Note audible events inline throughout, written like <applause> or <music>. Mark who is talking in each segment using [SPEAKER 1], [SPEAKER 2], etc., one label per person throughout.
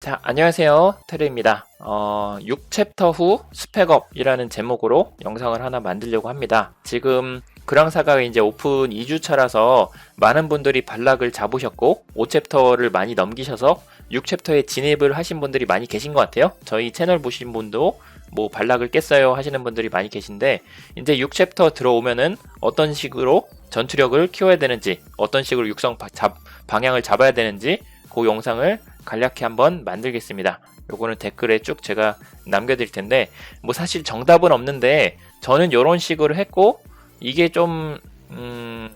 [SPEAKER 1] 자, 안녕하세요. 테르입니다. 어, 6챕터 후 스펙업이라는 제목으로 영상을 하나 만들려고 합니다. 지금 그랑사가 이제 오픈 2주차라서 많은 분들이 발락을 잡으셨고 5챕터를 많이 넘기셔서 6챕터에 진입을 하신 분들이 많이 계신 것 같아요. 저희 채널 보신 분도 뭐 발락을 깼어요 하시는 분들이 많이 계신데 이제 6챕터 들어오면은 어떤 식으로 전투력을 키워야 되는지 어떤 식으로 육성 바- 잡- 방향을 잡아야 되는지 그 영상을 간략히 한번 만들겠습니다. 요거는 댓글에 쭉 제가 남겨드릴 텐데 뭐 사실 정답은 없는데 저는 요런 식으로 했고 이게 좀 음,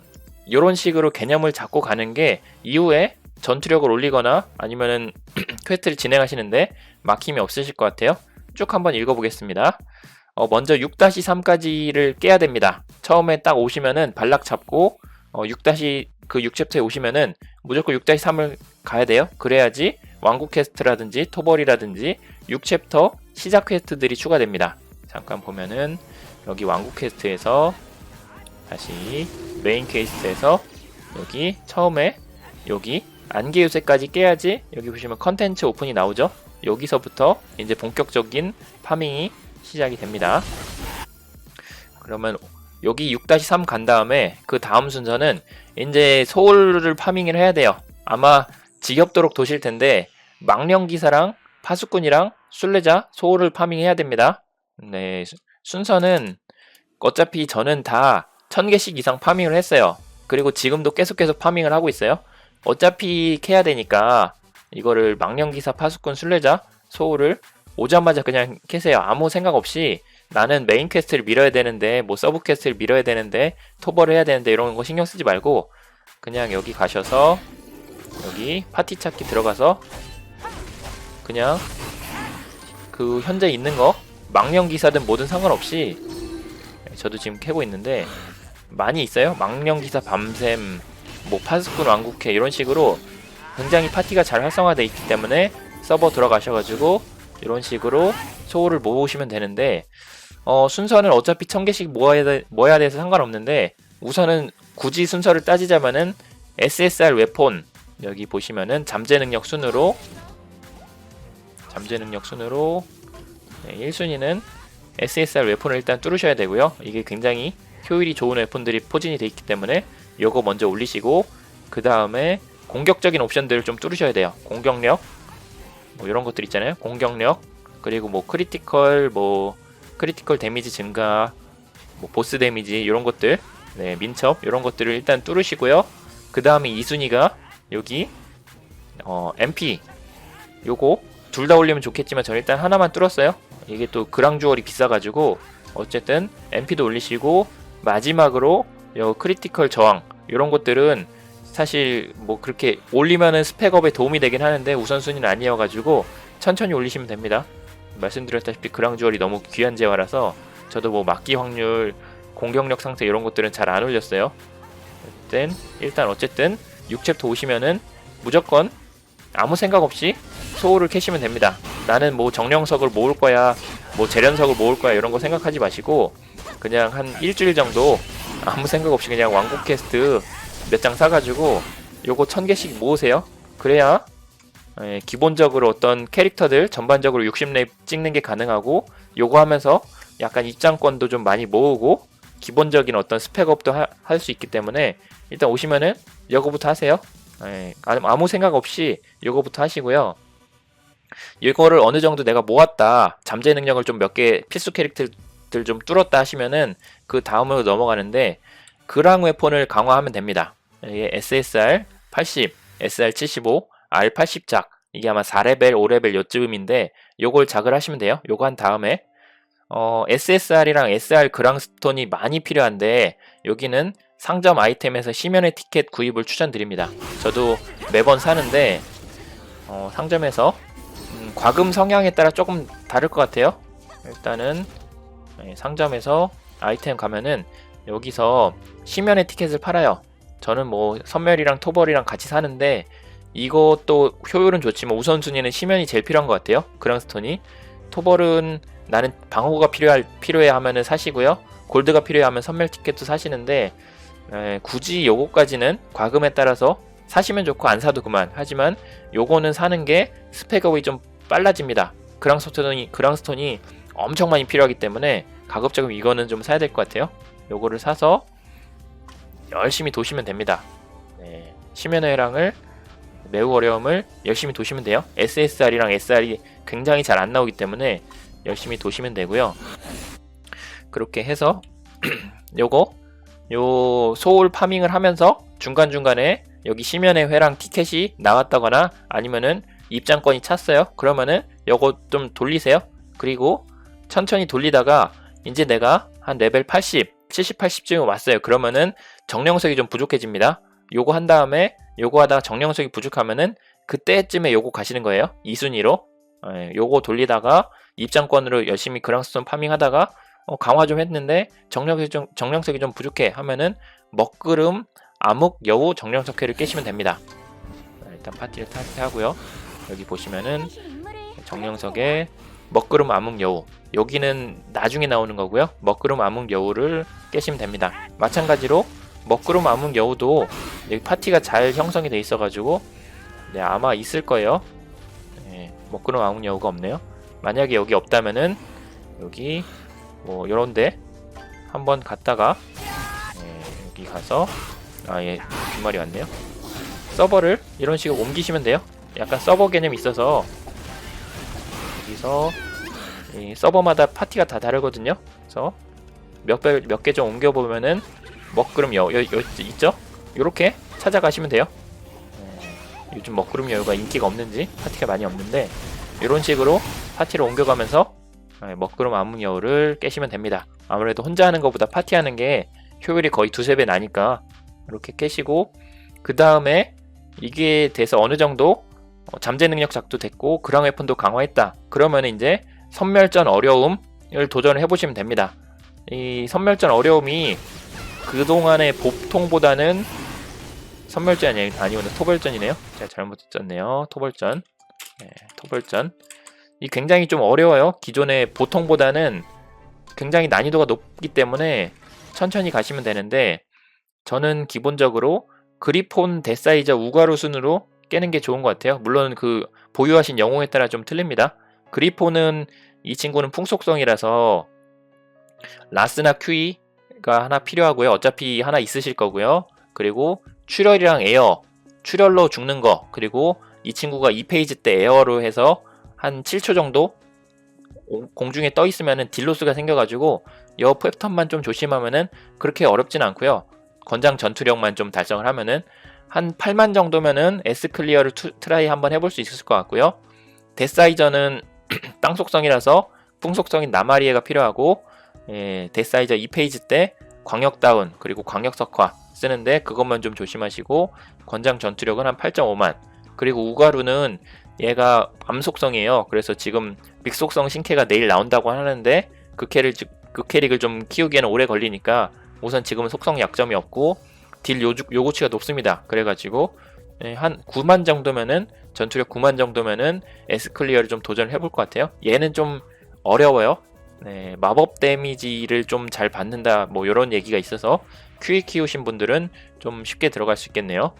[SPEAKER 1] 요런 식으로 개념을 잡고 가는 게 이후에 전투력을 올리거나 아니면은 <clears throat> 퀘스트를 진행하시는데 막힘이 없으실 것 같아요. 쭉 한번 읽어보겠습니다. 어, 먼저 6-3까지를 깨야 됩니다. 처음에 딱 오시면은 발락 잡고 어, 6- 그 6챕터에 오시면은 무조건 6-3을 가야 돼요. 그래야지 왕국 퀘스트라든지 토벌이라든지 6챕터 시작 퀘스트들이 추가됩니다. 잠깐 보면은 여기 왕국 퀘스트에서 다시 메인 퀘스트에서 여기 처음에 여기 안개 요새까지 깨야지 여기 보시면 컨텐츠 오픈이 나오죠. 여기서부터 이제 본격적인 파밍이 시작이 됩니다. 그러면 여기 6-3 간 다음에 그 다음 순서는 이제 소울을 파밍을 해야 돼요. 아마 지겹도록 도실 텐데 망령 기사랑 파수꾼이랑 순례자 소울을 파밍해야 됩니다. 네 수- 순서는 어차피 저는 다 1000개씩 이상 파밍을 했어요. 그리고 지금도 계속 계속 파밍을 하고 있어요. 어차피 캐야 되니까 이거를 망령 기사 파수꾼 순례자 소울을 오자마자 그냥 캐세요. 아무 생각 없이 나는 메인 퀘스트를 밀어야 되는데 뭐 서브 퀘스트를 밀어야 되는데 토벌을 해야 되는데 이런 거 신경 쓰지 말고 그냥 여기 가셔서 여기 파티 찾기 들어가서 그냥 그 현재 있는 거 망령 기사든 뭐든 상관없이 저도 지금 캐고 있는데 많이 있어요. 망령 기사 밤샘 뭐 파스꾼 왕국회 이런 식으로 굉장히 파티가 잘 활성화되어 있기 때문에 서버 들어가셔가지고 이런 식으로 소울을 모으시면 되는데 어, 순서는 어차피 천 개씩 모아야, 돼, 모아야 돼서 상관없는데 우선은 굳이 순서를 따지자면은 SSR 웨폰 여기 보시면은 잠재 능력 순으로 잠재 능력 순으로 네, 1순위는 SSR 웨폰을 일단 뚫으셔야 되고요. 이게 굉장히 효율이 좋은 웨폰들이 포진이 돼 있기 때문에 요거 먼저 올리시고 그 다음에 공격적인 옵션들을 좀 뚫으셔야 돼요. 공격력 뭐 이런 것들 있잖아요. 공격력 그리고 뭐 크리티컬 뭐 크리티컬 데미지 증가 뭐 보스 데미지 이런 것들 네 민첩 이런 것들을 일단 뚫으시고요. 그 다음에 2순위가 여기 어 MP 요거 둘 다 올리면 좋겠지만 저는 일단 하나만 뚫었어요. 이게 또 그랑 주얼이 비싸가지고 어쨌든 MP도 올리시고 마지막으로 요 크리티컬 저항 이런 것들은 사실 뭐 그렇게 올리면은 스펙업에 도움이 되긴 하는데 우선순위는 아니어가지고 천천히 올리시면 됩니다. 말씀드렸다시피 그랑 주얼이 너무 귀한 재화라서 저도 뭐 막기 확률, 공격력 상태 이런 것들은 잘 안 올렸어요. 일단 어쨌든 6챕터 오시면은 무조건 아무 생각 없이 소울을 캐시면 됩니다. 나는 뭐 정령석을 모을 거야, 뭐 재련석을 모을 거야 이런 거 생각하지 마시고 그냥 한 일주일 정도 아무 생각 없이 그냥 왕국 퀘스트 몇 장 사가지고 요거 천 개씩 모으세요. 그래야 예, 기본적으로 어떤 캐릭터들 전반적으로 60렙 찍는 게 가능하고 요거 하면서 약간 입장권도 좀 많이 모으고 기본적인 어떤 스펙업도 할 수 있기 때문에 일단 오시면은 요거부터 하세요. 예, 아무 생각 없이 요거부터 하시고요. 이거를 어느 정도 내가 모았다 잠재 능력을 좀 몇 개 필수 캐릭터들 좀 뚫었다 하시면은 그 다음으로 넘어가는데 그랑 웨폰을 강화하면 됩니다. 이게 SSR 80, SR 75, R 80작 이게 아마 4레벨, 5레벨 요쯤인데 요걸 작을 하시면 돼요. 요거 한 다음에 어, SSR이랑 SR 그랑스톤이 많이 필요한데 여기는 상점 아이템에서 심연의 티켓 구입을 추천드립니다. 저도 매번 사는데 어, 상점에서 음, 과금 성향에 따라 조금 다를 것 같아요. 일단은 네, 상점에서 아이템 가면은 여기서 심연의 티켓을 팔아요. 저는 뭐 선멸이랑 토벌이랑 같이 사는데 이것도 효율은 좋지만 우선순위는 심연이 제일 필요한 것 같아요. 그랑스톤이 토벌은 나는 방어가 필요할 필요해 하면은 사시고요. 골드가 필요해 하면 선멸 티켓도 사시는데 에, 굳이 요거까지는 과금에 따라서 사시면 좋고 안 사도 그만. 하지만 요거는 사는 게 스펙업이 좀 빨라집니다. 그랑스톤이 그랑스톤이 엄청 많이 필요하기 때문에 가급적이면 이거는 좀 사야 될 것 같아요. 요거를 사서 열심히 도시면 됩니다. 네, 심연의 회랑을 매우 어려움을 열심히 도시면 돼요. SSR이랑 SR이 굉장히 잘 안 나오기 때문에 열심히 도시면 되고요. 그렇게 해서 <clears throat> 요거 요 소울 파밍을 하면서 중간중간에 여기 심연의 회랑 티켓이 나왔다거나 아니면은 입장권이 찼어요. 그러면은 요거 좀 돌리세요. 그리고 천천히 돌리다가 이제 내가 한 레벨 80, 70, 80쯤 왔어요. 그러면은 정령석이 좀 부족해집니다. 요거 한 다음에 요거 하다가 정령석이 부족하면은 그때쯤에 요거 가시는 거예요. 2순위로. 예, 요거 돌리다가 입장권으로 열심히 그랑스톤 파밍하다가 어, 강화 좀 했는데 정령석이 좀, 정령석이 좀 부족해 하면은 먹구름, 암흑, 여우, 정령석회를 깨시면 됩니다. 자, 일단 파티를 탈퇴하고요. 여기 보시면은 정령석에 먹구름, 암흑, 여우 여기는 나중에 나오는 거고요. 먹구름, 암흑, 여우를 깨시면 됩니다. 마찬가지로 먹구름, 암흑, 여우도 여기 파티가 잘 형성이 돼 있어가지고 네, 아마 있을 거예요. 네, 먹구름, 암흑, 여우가 없네요. 만약에 여기 없다면은 여기 뭐 요런데 한번 갔다가 예, 여기 가서 아예 뒷말이 왔네요. 서버를 이런 식으로 옮기시면 돼요. 약간 서버 개념이 있어서 여기서 이 서버마다 파티가 다 다르거든요. 그래서 몇몇 개 좀 옮겨보면은 먹구름 여, 여, 여 있죠? 요렇게 찾아가시면 돼요. 예, 요즘 먹구름 여유가 인기가 없는지 파티가 많이 없는데 이런 식으로 파티를 옮겨가면서 네, 먹구름 암흑 여우를 깨시면 됩니다. 아무래도 혼자 하는 것보다 파티하는 게 효율이 거의 두세 배 나니까 이렇게 깨시고 그 다음에 이게 돼서 어느 정도 어, 잠재 능력 작도 됐고 그랑 웨폰도 강화했다. 그러면 이제 선멸전 어려움을 도전을 해보시면 됩니다. 이 선멸전 어려움이 그동안의 보통보다는 선멸전이 아니구나 토벌전이네요. 제가 잘못 썼네요. 토벌전. 네, 토벌전. 이 굉장히 좀 어려워요. 기존의 보통보다는 굉장히 난이도가 높기 때문에 천천히 가시면 되는데 저는 기본적으로 그리폰 데사이저 우가루 순으로 깨는 게 좋은 것 같아요. 물론 그 보유하신 영웅에 따라 좀 틀립니다. 그리폰은 이 친구는 풍속성이라서 라스나 큐이가 하나 필요하고요. 어차피 하나 있으실 거고요. 그리고 출혈이랑 에어, 출혈로 죽는 거, 그리고 이 친구가 2페이지 때 에어로 해서 한 7초 정도 공중에 떠 있으면은 딜로스가 생겨가지고 여 패턴만 좀 조심하면은 그렇게 어렵진 않고요. 권장 전투력만 좀 달성을 하면은 한 8만 정도면은 S 클리어를 투, 트라이 한번 해볼 수 있을 것 같고요. 데사이저는 <clears throat> 땅 속성이라서 풍 속성인 나마리에가 필요하고 예, 데사이저 2페이지 때 광역 다운 그리고 광역 석화 쓰는데 그것만 좀 조심하시고 권장 전투력은 한 8.5만 그리고 우가루는 얘가 암속성이에요. 그래서 지금 빅속성 신캐가 내일 나온다고 하는데 그 캐릭 그 캐릭을 좀 키우기에는 오래 걸리니까 우선 지금은 속성 약점이 없고 딜 요구, 요구치가 높습니다. 그래가지고 예, 한 9만 정도면은 전투력 9만 정도면은 S 클리어를 좀 도전을 해볼 것 같아요. 얘는 좀 어려워요. 네, 마법 데미지를 좀 잘 받는다 뭐 이런 얘기가 있어서 큐이 키우신 분들은 좀 쉽게 들어갈 수 있겠네요.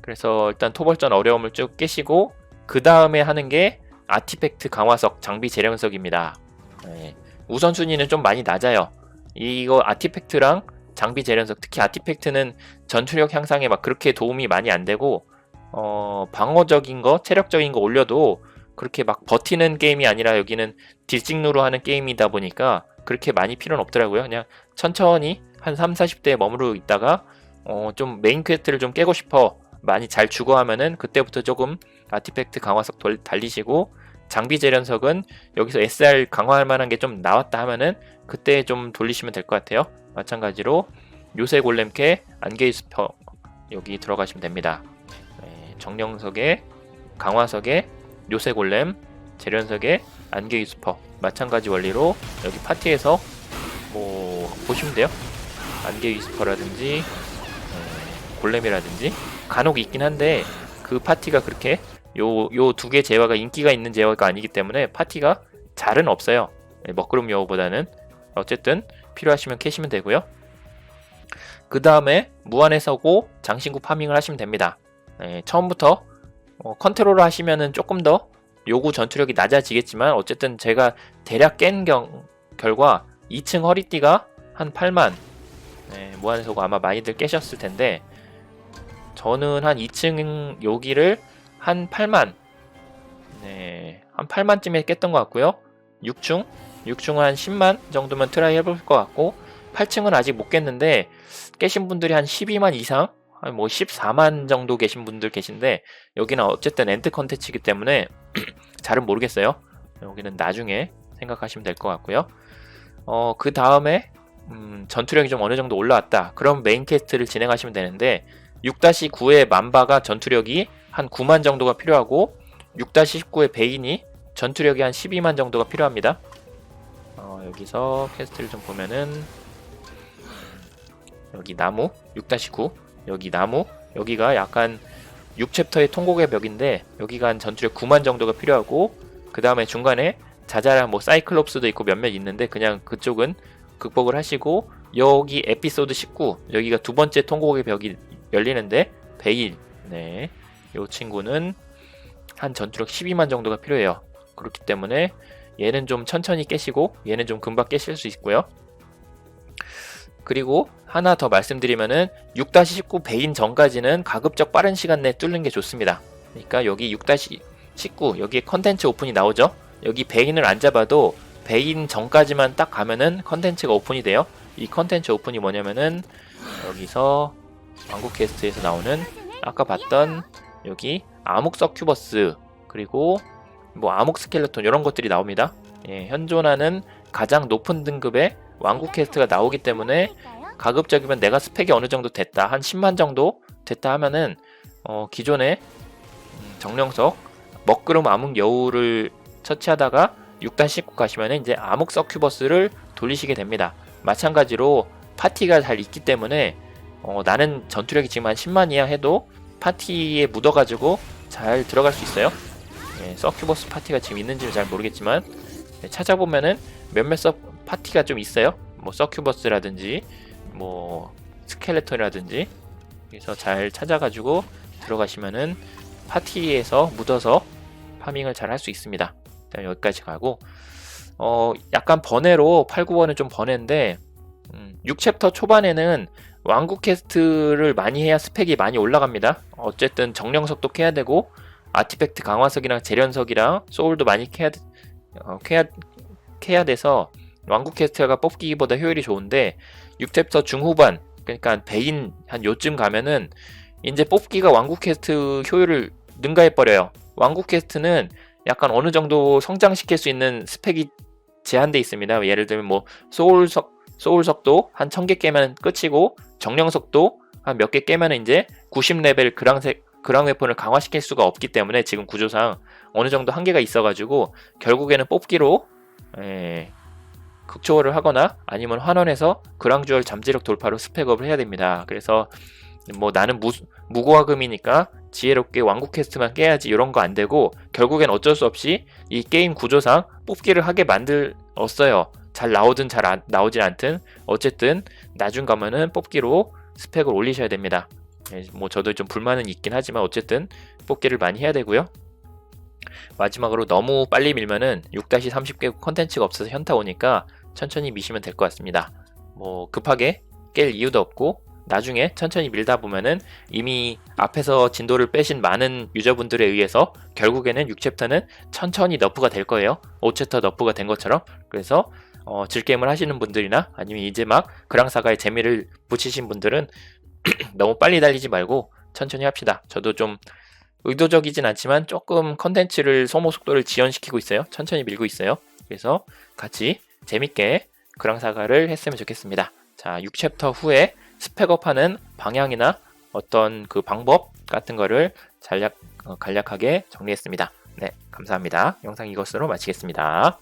[SPEAKER 1] 그래서 일단 토벌전 어려움을 쭉 깨시고 그 다음에 하는 게 아티팩트 강화석 장비 재련석입니다. 네. 우선순위는 좀 많이 낮아요. 이거 아티팩트랑 장비 재련석 특히 아티팩트는 전투력 향상에 막 그렇게 도움이 많이 안 되고 어, 방어적인 거 체력적인 거 올려도 그렇게 막 버티는 게임이 아니라 여기는 딜찍누로 하는 게임이다 보니까 그렇게 많이 필요는 없더라고요. 그냥 천천히 한 3, 40대에 머무르고 있다가 어, 좀 메인 퀘스트를 좀 깨고 싶어 많이 잘 주고 하면은 그때부터 조금 아티팩트 강화석 돌, 달리시고 장비 재련석은 여기서 SR 강화할 만한 게 좀 나왔다 하면은 그때 좀 돌리시면 될 것 같아요. 마찬가지로 요새 골렘캐 안개의 스퍼 여기 들어가시면 됩니다. 네, 정령석에 강화석에 요새 골렘 재련석에 안개의 스퍼 마찬가지 원리로 여기 파티에서 뭐 보시면 돼요. 안개의 스퍼라든지 네, 골렘이라든지 간혹 있긴 한데 그 파티가 그렇게 요 요 두 개 재화가 인기가 있는 재화가 아니기 때문에 파티가 잘은 없어요. 네, 먹구름 여우보다는 어쨌든 필요하시면 캐시면 되고요. 그 다음에 무한의 서고 장신구 파밍을 하시면 됩니다. 네, 처음부터 어, 컨트롤을 하시면은 조금 더 요구 전투력이 낮아지겠지만 어쨌든 제가 대략 깬 경, 결과 2층 허리띠가 한 8만 네, 무한소가 아마 많이들 깨셨을 텐데 저는 한 2층 여기를 한 8만. 네, 한 8만쯤에 깼던 것 같고요. 6층? 6층 한 10만 정도면 트라이 해볼 것 같고 8층은 아직 못 깼는데 깨신 분들이 한 12만 이상? 한뭐 14만 정도 계신 분들 계신데 여기는 어쨌든 엔드 컨텐츠이기 때문에 <clears throat> 잘은 모르겠어요. 여기는 나중에 생각하시면 될 것 같고요. 어, 그 다음에 음, 전투력이 좀 어느 정도 올라왔다. 그럼 메인 퀘스트를 진행하시면 되는데 6-9의 만바가 전투력이 한 9만 정도가 필요하고 6-19의 베인이 전투력이 한 12만 정도가 필요합니다. 어, 여기서 퀘스트를 좀 보면은 여기 나무 6-9 여기 나무. 여기가 약간 6챕터의 통곡의 벽인데 여기가 한 전투력 9만 정도가 필요하고 그 다음에 중간에 자잘한 뭐 사이클롭스도 있고 몇몇 있는데 그냥 그쪽은 극복을 하시고 여기 에피소드 19 여기가 두 번째 통곡의 벽이 열리는데 베일 네 이 친구는 한 전투력 12만 정도가 필요해요 그렇기 때문에 얘는 좀 천천히 깨시고 얘는 좀 금방 깨실 수 있고요 그리고 하나 더 말씀드리면은 6-19 베인 전까지는 가급적 빠른 시간 내에 뚫는 게 좋습니다. 그러니까 여기 6-19 여기에 컨텐츠 오픈이 나오죠. 여기 베인을 안 잡아도 베인 전까지만 딱 가면은 컨텐츠가 오픈이 돼요. 이 컨텐츠 오픈이 뭐냐면은 여기서 왕국 퀘스트에서 나오는 아까 봤던 여기 암흑 서큐버스 그리고 뭐 암흑 스켈레톤 이런 것들이 나옵니다. 예, 현존하는 가장 높은 등급의 왕국 퀘스트가 나오기 때문에 가급적이면 내가 스펙이 어느 정도 됐다 한 10만 정도 됐다 하면은 어, 기존에 음, 정령석 먹구름 암흑 여우를 처치하다가 6-19 가시면 이제 암흑 서큐버스를 돌리시게 됩니다. 마찬가지로 파티가 잘 있기 때문에 어, 나는 전투력이 지금 한 10만 이야 해도 파티에 묻어가지고 잘 들어갈 수 있어요. 예, 서큐버스 파티가 지금 있는지는 잘 모르겠지만 네, 찾아보면은 몇몇 서 파티가 좀 있어요. 뭐 서큐버스라든지 뭐 스켈레톤이라든지 그래서 잘 찾아가지고 들어가시면은 파티에서 묻어서 파밍을 잘 할 수 있습니다. 일단 여기까지 가고 어 약간 번외로 8, 9번은 좀 번외인데 음, 6챕터 초반에는 왕국 퀘스트를 많이 해야 스펙이 많이 올라갑니다. 어쨌든 정령석도 캐야 되고 아티팩트 강화석이랑 재련석이랑 소울도 많이 캐야, 어, 캐야, 캐야 돼서 왕국 퀘스트가 뽑기보다 효율이 좋은데 6챕터 중후반 그러니까 베인 한 요쯤 가면은 이제 뽑기가 왕국 퀘스트 효율을 능가해 버려요. 왕국 퀘스트는 약간 어느 정도 성장시킬 수 있는 스펙이 제한돼 있습니다. 예를 들면 뭐 소울석 소울석도 한 1000개 깨면 끝이고 정령석도 한 몇 개 깨면 이제 90레벨 그랑색 그랑 웨폰을 강화시킬 수가 없기 때문에 지금 구조상 어느 정도 한계가 있어가지고 결국에는 뽑기로 에, 극초월을 하거나 아니면 환원해서 그랑주얼 잠재력 돌파로 스펙업을 해야 됩니다. 그래서 뭐 나는 무, 무고화금이니까 지혜롭게 왕국 퀘스트만 깨야지 이런 거 안 되고 결국엔 어쩔 수 없이 이 게임 구조상 뽑기를 하게 만들었어요. 잘 나오든 잘 안, 나오진 않든 어쨌든 나중 가면은 뽑기로 스펙을 올리셔야 됩니다. 예, 뭐 저도 좀 불만은 있긴 하지만 어쨌든 뽑기를 많이 해야 되고요. 마지막으로 너무 빨리 밀면은 6-30개 컨텐츠가 없어서 현타 오니까 천천히 미시면 될 것 같습니다. 뭐 급하게 깰 이유도 없고 나중에 천천히 밀다 보면은 이미 앞에서 진도를 빼신 많은 유저분들에 의해서 결국에는 6챕터는 천천히 너프가 될 거예요. 5챕터 너프가 된 것처럼. 그래서 어, 질게임을 하시는 분들이나 아니면 이제 막 그랑사가의 재미를 붙이신 분들은 <clears throat> 너무 빨리 달리지 말고 천천히 합시다. 저도 좀 의도적이진 않지만 조금 컨텐츠를 소모 속도를 지연시키고 있어요. 천천히 밀고 있어요. 그래서 같이 재밌게 그랑사가를 했으면 좋겠습니다. 자, 6챕터 후에 스펙업하는 방향이나 어떤 그 방법 같은 거를 잔략, 어, 간략하게 정리했습니다. 네, 감사합니다. 영상 이것으로 마치겠습니다.